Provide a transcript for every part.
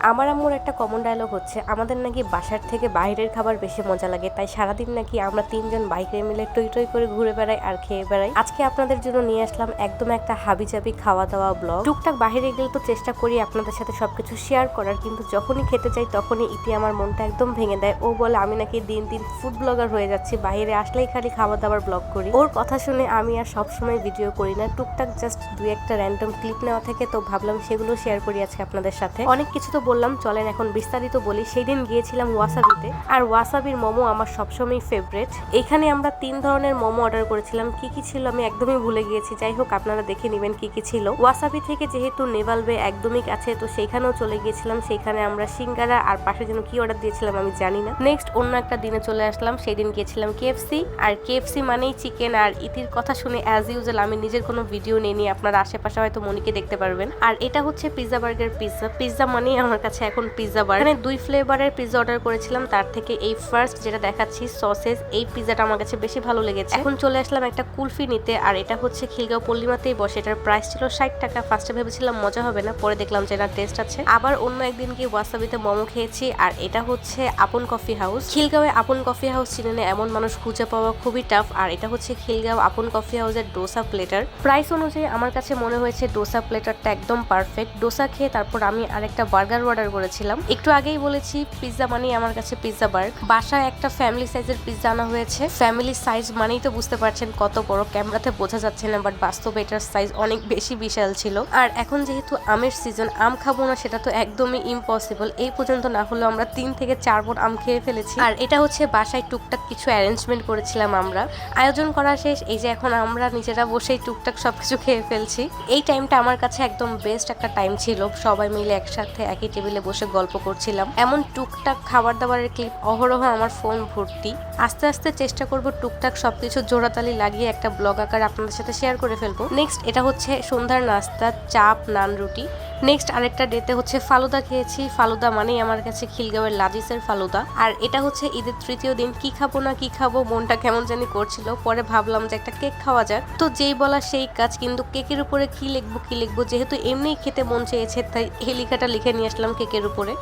আমার আম্মুর একটা কমন ডায়লগ হচ্ছে, আমাদের নাকি বাসার থেকে বাইরের খাবার বেশি মজা লাগে, তাই সারাদিন নাকি আমরা তিনজন বাইকে মিলে টই টই করে ঘুরে বেড়াই আর খেয়ে বেড়াই। আজকে আপনাদের জন্য নিয়ে আসলাম একদম একটা হাবিজাবি খাওয়া দাওয়া ব্লগ টুকটাক বাইরে গেলে তো চেষ্টা করি আপনাদের সাথে সবকিছু শেয়ার করার, কিন্তু যখনই খেতে যাই তখনই ইতি আমার মনটা একদম ভেঙে দেয়। ও বলে, আমি নাকি দিন দিন ফুড ব্লগার হয়ে যাচ্ছি, বাইরে আসলেই খালি খাওয়া দাওয়ার ব্লগ করি। ওর কথা শুনে আমি আর সবসময় ভিডিও করি না, টুকটাক জাস্ট দুই একটা র্যান্ডম ক্লিপ নেওয়া থেকে, তো ভাবলাম সেগুলো শেয়ার করি আজকে আপনাদের সাথে। অনেক কিছু তো বললাম, চলেন এখন বিস্তারিত বলি। সেই দিন গিয়েছিলাম ওয়াসাবিতে, আর ওয়াসাবির মোমো আমার সবসময় ফেভারেট এখানে আমরা তিন ধরনের মোমো অর্ডার করেছিলাম। কি কি ছিল আমি একদমই ভুলে গিয়েছি। যাই হোক, আপনারা দেখে নেবেন কি কি ছিল। ওয়াসাবি থেকে যেহেতু নেভাল বে একদমই কাছে, তো সেইখানেও চলে গিয়েছিলাম। সেইখানে আমরা সিঙ্গারা আর পাশে যেন কি অর্ডার দিয়েছিলাম আমি জানি না। নেক্সট অন্য একটা দিনে চলে আসলাম। সেই দিন গিয়েছিলাম কেএফসি আর কেএফসি মানেই চিকেন আর ইতির কথা শুনে অ্যাজ ইউজুয়াল আমি নিজের কোনো ভিডিও নিয়ে আপনারা আশেপাশে হয়তো মনিকে দেখতে পারবেন। আর এটা হচ্ছে পিৎজা বার্গার পিৎজা পিৎজা মানেই আমার কাছে এখন পিৎজা বার এখানে দুই ফ্লেভারের পিৎজা অর্ডার করেছিলাম, তার থেকে এই ফার্স্ট যেটা দেখাচ্ছি সসেস এই পিৎজাটা আমার কাছে বেশি ভালো লেগেছে। এখন চলে আসলাম একটা কুলফি নিতে, আর এটা হচ্ছে খিলগাঁও পল্লিমাতেই বসে। এটার প্রাইস ছিল ষাট টাকা। ফার্স্টে ভেবেছিলাম মজা হবে না, পরে দেখলাম যে না টেস্ট আছে। আবার অন্য একদিন গিয়ে ওয়াসাবিতে মোমো খেয়েছি, আর এটা হচ্ছে আপন কফি হাউস খিলগাঁওয়ে আপন কফি হাউস চিনে এমন মানুষ খুঁজে পাওয়া খুবই টাফ আর এটা হচ্ছে খিলগাঁও আপন কফি হাউসের ডোসা প্লেটার প্রাইস অনুযায়ী আমার কাছে মনে হয়েছে ডোসা প্লেটারটা একদম পারফেক্ট ডোসা খেয়ে তারপর আমি আরেকটা বার্গার অর্ডার করেছিলাম। একটু আগেই বলেছি পিৎজা মানেই আমার কাছে পিৎজা বার্গ বাসায় একটা ফ্যামিলি সাইজের পিৎজা আনা হয়েছে। ফ্যামিলি সাইজ মানেই তো বুঝতে পারছেন কত বড় ক্যামেরাতে বোঝা যাচ্ছে না বাট বাস্তবে এটার সাইজ অনেক বেশি বিশাল ছিল। আর এখন যেহেতু আমের সিজন আম খাব না সেটা তো একদমই ইম্পসিবল এই পর্যন্ত না হলেও আমরা তিন থেকে চার বোট আম খেয়ে ফেলেছি। আর এটা হচ্ছে বাসায় টুকটাক কিছু অ্যারেঞ্জমেন্ট করেছিলাম আমরা। আয়োজন করা শেষ, এই যে এখন আমরা নিজেরা বসেই টুকটাক সবকিছু খেয়ে ফেলছি। এই টাইমটা আমার কাছে একদম বেস্ট একটা টাইম ছিল। সবাই মিলে একসাথে, একই টেবিলে বসে গল্প করছিলাম। এমন টুকটাক খাবার দাবারের ক্লিপ অহরহ আমার ফোন ভর্তি। আস্তে আস্তে চেষ্টা করব টুকটাক সবকিছু জোড়াতালি লাগিয়ে একটা ব্লগ আকার আপনাদের সাথে শেয়ার করে ফেলব। নেক্সট এটা হচ্ছে সন্ধ্যার নাস্তা, চাপ, নান রুটি। নেক্সট আরেকটা ডেতে হচ্ছে ফালুদা খেয়েছি। ফালুদা মানেই আমার কাছে খিলগাঁওয়ের লাজিসের ফালুদা। আর এটা হচ্ছে ঈদের তৃতীয় দিন, কি খাব না কি খাব, মনটা কেমন জানি করছিল। পরে ভাবলাম যে একটা কেক খাওয়া যাক। তো যেই বলা সেই কাজ, কিন্তু কেকের উপরে কি লিখব কি লিখব, যেহেতু এমনিই খেতে মন চেয়েছে, তাই এই লেখাটা লিখে নিয়ে আসলাম কেকের উপরে।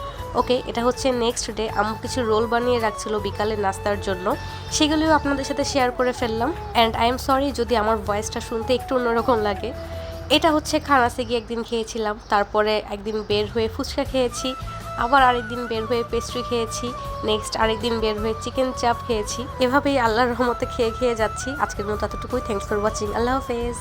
ওকে, এটা হচ্ছে নেক্সট ডে আম্মু কিছু রোল বানিয়ে রাখছিল বিকালে নাস্তার জন্য। সেগুলিও আপনাদের সাথে শেয়ার করে ফেললাম। অ্যান্ড আই এম সরি যদি আমার ভয়েসটা শুনতে একটু অন্যরকম লাগে। এটা হচ্ছে খানাসে গিয়ে একদিন খেয়েছিলাম, তারপরে একদিন বের হয়ে ফুচকা খেয়েছি, আবার আরেকদিন বের হয়ে পেস্ট্রি খেয়েছি নেক্সট আরেক দিন বের হয়ে চিকেন চাপ খেয়েছি। এভাবেই আল্লাহর রহমতে খেয়ে খেয়ে যাচ্ছি। আজকের মতো এতটুকুই। থ্যাংকস ফর ওয়াচিং আল্লাহ হাফেজ।